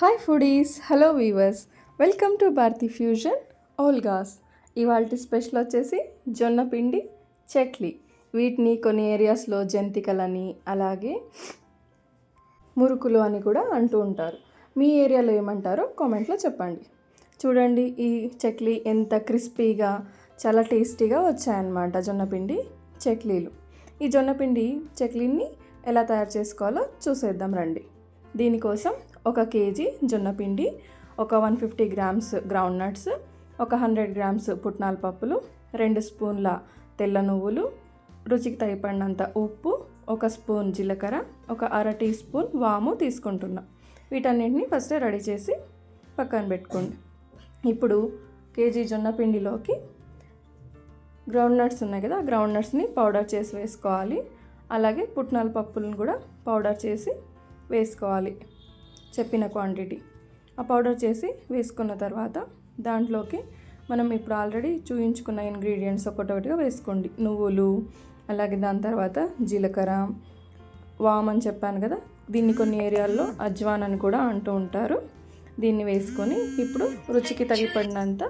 Hi foodies hello viewers welcome to Bharathi fusion vlogs ఇవాళ special వచ్చేసి జొన్న పిండి చెట్లీ వీటిని కొన్ని ఏరియాస్లో జంతికలని అలాగే మురుకులు అని కూడా అంటూ ఉంటారు. మీ ఏరియాలో ఏమంటారో కామెంట్లో చెప్పండి. చూడండి ఈ చెక్లీ ఎంత క్రిస్పీగా చాలా టేస్టీగా వచ్చాయన్నమాట జొన్నపిండి చక్లీలు ఈ జొన్నపిండి చెక్లీని ఎలా తయారు చేసుకోవాలో చూసేద్దాం రండి. దీనికోసం ఒక కేజీ జొన్నపిండి ఒక one fifty grams ground nuts ఒక హండ్రెడ్ గ్రామ్స్ పుట్నాల పప్పులు రెండు స్పూన్ల తెల్ల నువ్వులు రుచికి తగిపడినంత ఉప్పు ఒక స్పూన్ జీలకర్ర ఒక అర టీ స్పూన్ వాము తీసుకుంటున్నా. వీటన్నింటిని ఫస్ట్ రెడీ చేసి పక్కన పెట్టుకోండి. ఇప్పుడు కేజీ జొన్న పిండిలోకి గ్రౌండ్ నట్స్ ఉన్నాయి కదా గ్రౌండ్ నట్స్ని పౌడర్ చేసి వేసుకోవాలి. అలాగే పుట్నాల పప్పులను కూడా పౌడర్ చేసి వేసుకోవాలి చెప్పిన క్వాంటిటీ ఆ పౌడర్ చేసి వేసుకున్న తర్వాత దాంట్లోకి మనం ఇప్పుడు ఆల్రెడీ చూయించుకున్న ఇంగ్రీడియంట్స్ ఒకటొకటిగా వేసుకోండి. నువ్వులు అలాగే దాని తర్వాత జీలకర్ర వామ్ అని చెప్పాను కదా దీన్ని కొన్ని ఏరియాల్లో అజ్వాన్ అని కూడా అంటూ ఉంటారు. దీన్ని వేసుకొని ఇప్పుడు రుచికి తగిపడినంత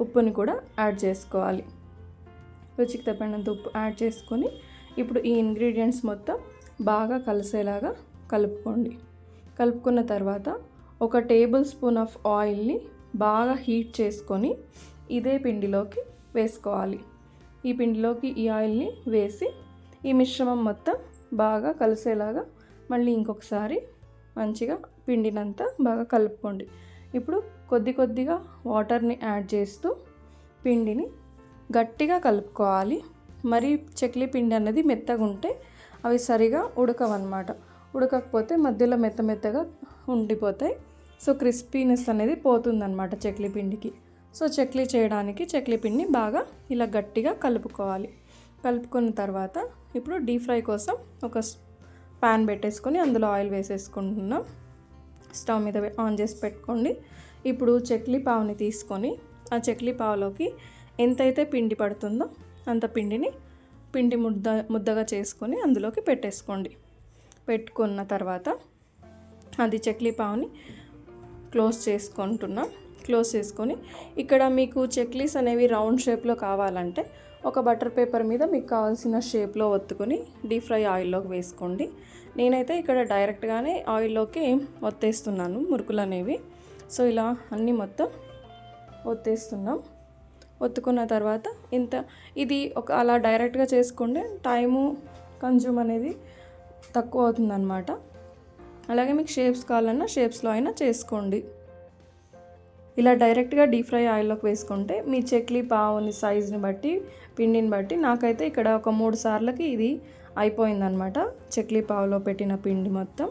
ఉప్పుని కూడా యాడ్ చేసుకోవాలి. రుచికి తగిపడినంత ఉప్పు యాడ్ చేసుకొని ఇప్పుడు ఈ ఇంగ్రీడియంట్స్ మొత్తం బాగా కలిసేలాగా కలుపుకోండి. కలుపుకున్న తర్వాత ఒక టేబుల్ స్పూన్ ఆఫ్ ఆయిల్ని బాగా హీట్ చేసుకొని ఇదే పిండిలోకి వేసుకోవాలి. ఈ పిండిలోకి ఈ ఆయిల్ని వేసి ఈ మిశ్రమం మొత్తం బాగా కలిసేలాగా మళ్ళీ ఇంకొకసారి మంచిగా పిండినంతా బాగా కలుపుకోండి. ఇప్పుడు కొద్ది కొద్దిగా వాటర్ని యాడ్ చేస్తూ పిండిని గట్టిగా కలుపుకోవాలి. మరి చక్లీ పిండి అనేది మెత్తగా ఉంటే అవి సరిగా ఉడకవన్నమాట. ఉడకకపోతే మధ్యలో మెత్త మెత్తగా ఉండిపోతాయి. సో క్రిస్పీనెస్ అనేది పోతుందన్నమాట చెక్లీ పిండికి. సో చెక్లీ చేయడానికి చెక్లీ పిండిని బాగా ఇలా గట్టిగా కలుపుకోవాలి. కలుపుకున్న తర్వాత ఇప్పుడు డీప్ ఫ్రై కోసం ఒక ప్యాన్ పెట్టేసుకొని అందులో ఆయిల్ వేసేసుకుంటున్నాం. స్టవ్ మీద ఆన్ చేసి పెట్టుకోండి. ఇప్పుడు చెక్లీ పావుని తీసుకొని ఆ చెక్లీ పావులోకి ఎంతైతే పిండి పడుతుందో అంత పిండిని పిండి ముద్ద ముద్దగా చేసుకొని అందులోకి పెట్టేసుకోండి. పెట్టుకున్న తర్వాత అది చక్లీ పావుని క్లోజ్ చేసుకుంటున్నాం. క్లోజ్ చేసుకొని ఇక్కడ మీకు చెక్లీస్ అనేవి రౌండ్ షేప్లో కావాలంటే ఒక బటర్ పేపర్ మీద మీకు కావాల్సిన షేప్లో ఒత్తుకొని డీప్ ఫ్రై ఆయిల్లోకి వేసుకోండి. నేనైతే ఇక్కడ డైరెక్ట్గానే ఆయిల్లోకి ఒత్తేస్తున్నాను మురుకులు అనేవి. సో ఇలా అన్నీ మొత్తం ఒత్తేస్తున్నాం. ఒత్తుకున్న తర్వాత ఇంత ఇది ఒక అలా డైరెక్ట్గా చేసుకుంటే టైము కన్జ్యూమ్ అనేది తక్కువ అవుతుందన్నమాట అలాగే మీకు షేప్స్ కావాలన్నా షేప్స్లో అయినా చేసుకోండి. ఇలా డైరెక్ట్గా డీప్ ఫ్రై ఆయిల్లోకి వేసుకుంటే మీ చెక్లీ పావుని సైజుని బట్టి పిండిని బట్టి నాకైతే ఇక్కడ ఒక మూడు సార్లకి ఇది అయిపోయిందనమాట చక్లీ పావులో పెట్టిన పిండి మొత్తం.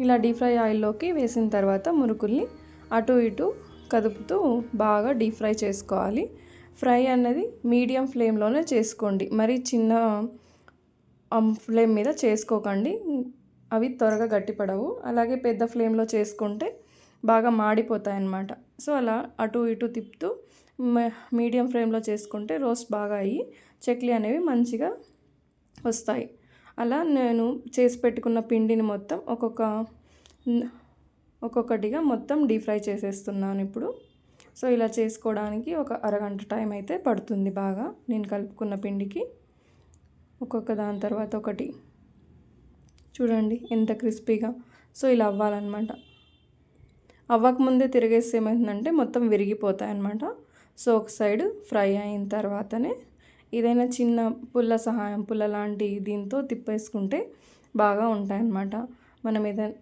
ఇలా డీప్ ఫ్రై ఆయిల్లోకి వేసిన తర్వాత మురుకుల్ని అటు ఇటు కదుపుతూ బాగా డీప్ ఫ్రై చేసుకోవాలి. ఫ్రై అనేది మీడియం ఫ్లేమ్లోనే చేసుకోండి. మరి చిన్న ఫ్లేమ్ మీద చేసుకోకండి. అవి త్వరగా గట్టిపడవు. అలాగే పెద్ద ఫ్లేమ్లో చేసుకుంటే బాగా మాడిపోతాయి అన్నమాట సో అలా అటు ఇటు తిప్పుతూ మీడియం ఫ్లేమ్లో చేసుకుంటే రోస్ట్ బాగా అయ్యి చెక్లీ అనేవి మంచిగా వస్తాయి. అలా నేను చేసి పెట్టుకున్న పిండిని మొత్తం ఒక్కొక్క ఒక్కొక్కటిగా మొత్తం డీప్ ఫ్రై చేసేస్తున్నాను ఇప్పుడు. సో ఇలా చేసుకోవడానికి ఒక అరగంట టైం అయితే పడుతుంది బాగా నేను కలుపుకున్న పిండికి. ఒక్కొక్క దాని తర్వాత ఒకటి. చూడండి ఎంత క్రిస్పీగా. సో ఇలా అవ్వాలన్నమాట. అవ్వకముందే తిరిగేస్తే ఏమవుతుందంటే మొత్తం విరిగిపోతాయి అన్నమాట సో ఒక సైడ్ ఫ్రై అయిన తర్వాతనే ఏదైనా చిన్న పుల్ల సహాయం పుల్ల లాంటి దీంతో తిప్పేసుకుంటే బాగా ఉంటాయన్నమాట. మనం ఏదైనా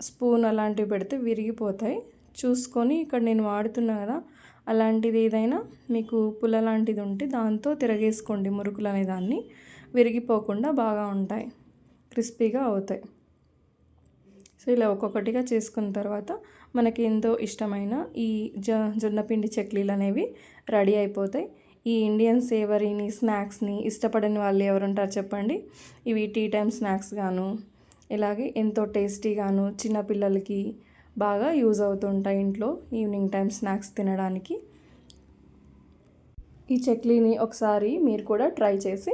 స్పూన్ అలాంటివి పెడితే విరిగిపోతాయి. చూసుకొని ఇక్కడ నేను వాడుతున్నా కదా అలాంటిది ఏదైనా మీకు పుల్ల లాంటిది ఉంటే దాంతో తిరగేసుకోండి మురుకులు అనే దాన్ని. విరిగిపోకుండా బాగా ఉంటాయి. క్రిస్పీగా అవుతాయి. సో ఇలా ఒక్కొక్కటిగా చేసుకున్న తర్వాత మనకి ఎంతో ఇష్టమైన ఈ జ జొన్నపిండి చక్లీలు అనేవి రెడీ అయిపోతాయి. ఈ ఇండియన్ సేవరీని స్నాక్స్ని ఇష్టపడని వాళ్ళు ఎవరుంటారు చెప్పండి? ఇవి టీ టైమ్ స్నాక్స్ గాను ఇలాగే ఎంతో టేస్టీగాను చిన్నపిల్లలకి బాగా యూజ్ అవుతుంటాయి ఇంట్లో ఈవినింగ్ టైం స్నాక్స్ తినడానికి. ఈ చక్లీని ఒకసారి మీరు కూడా ట్రై చేసి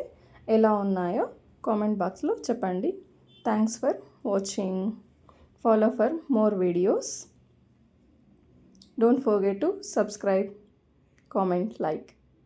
ఎలా ఉన్నాయో కామెంట్ బాక్స్లో చెప్పండి. Thanks for watching follow for more videos don't forget to subscribe comment like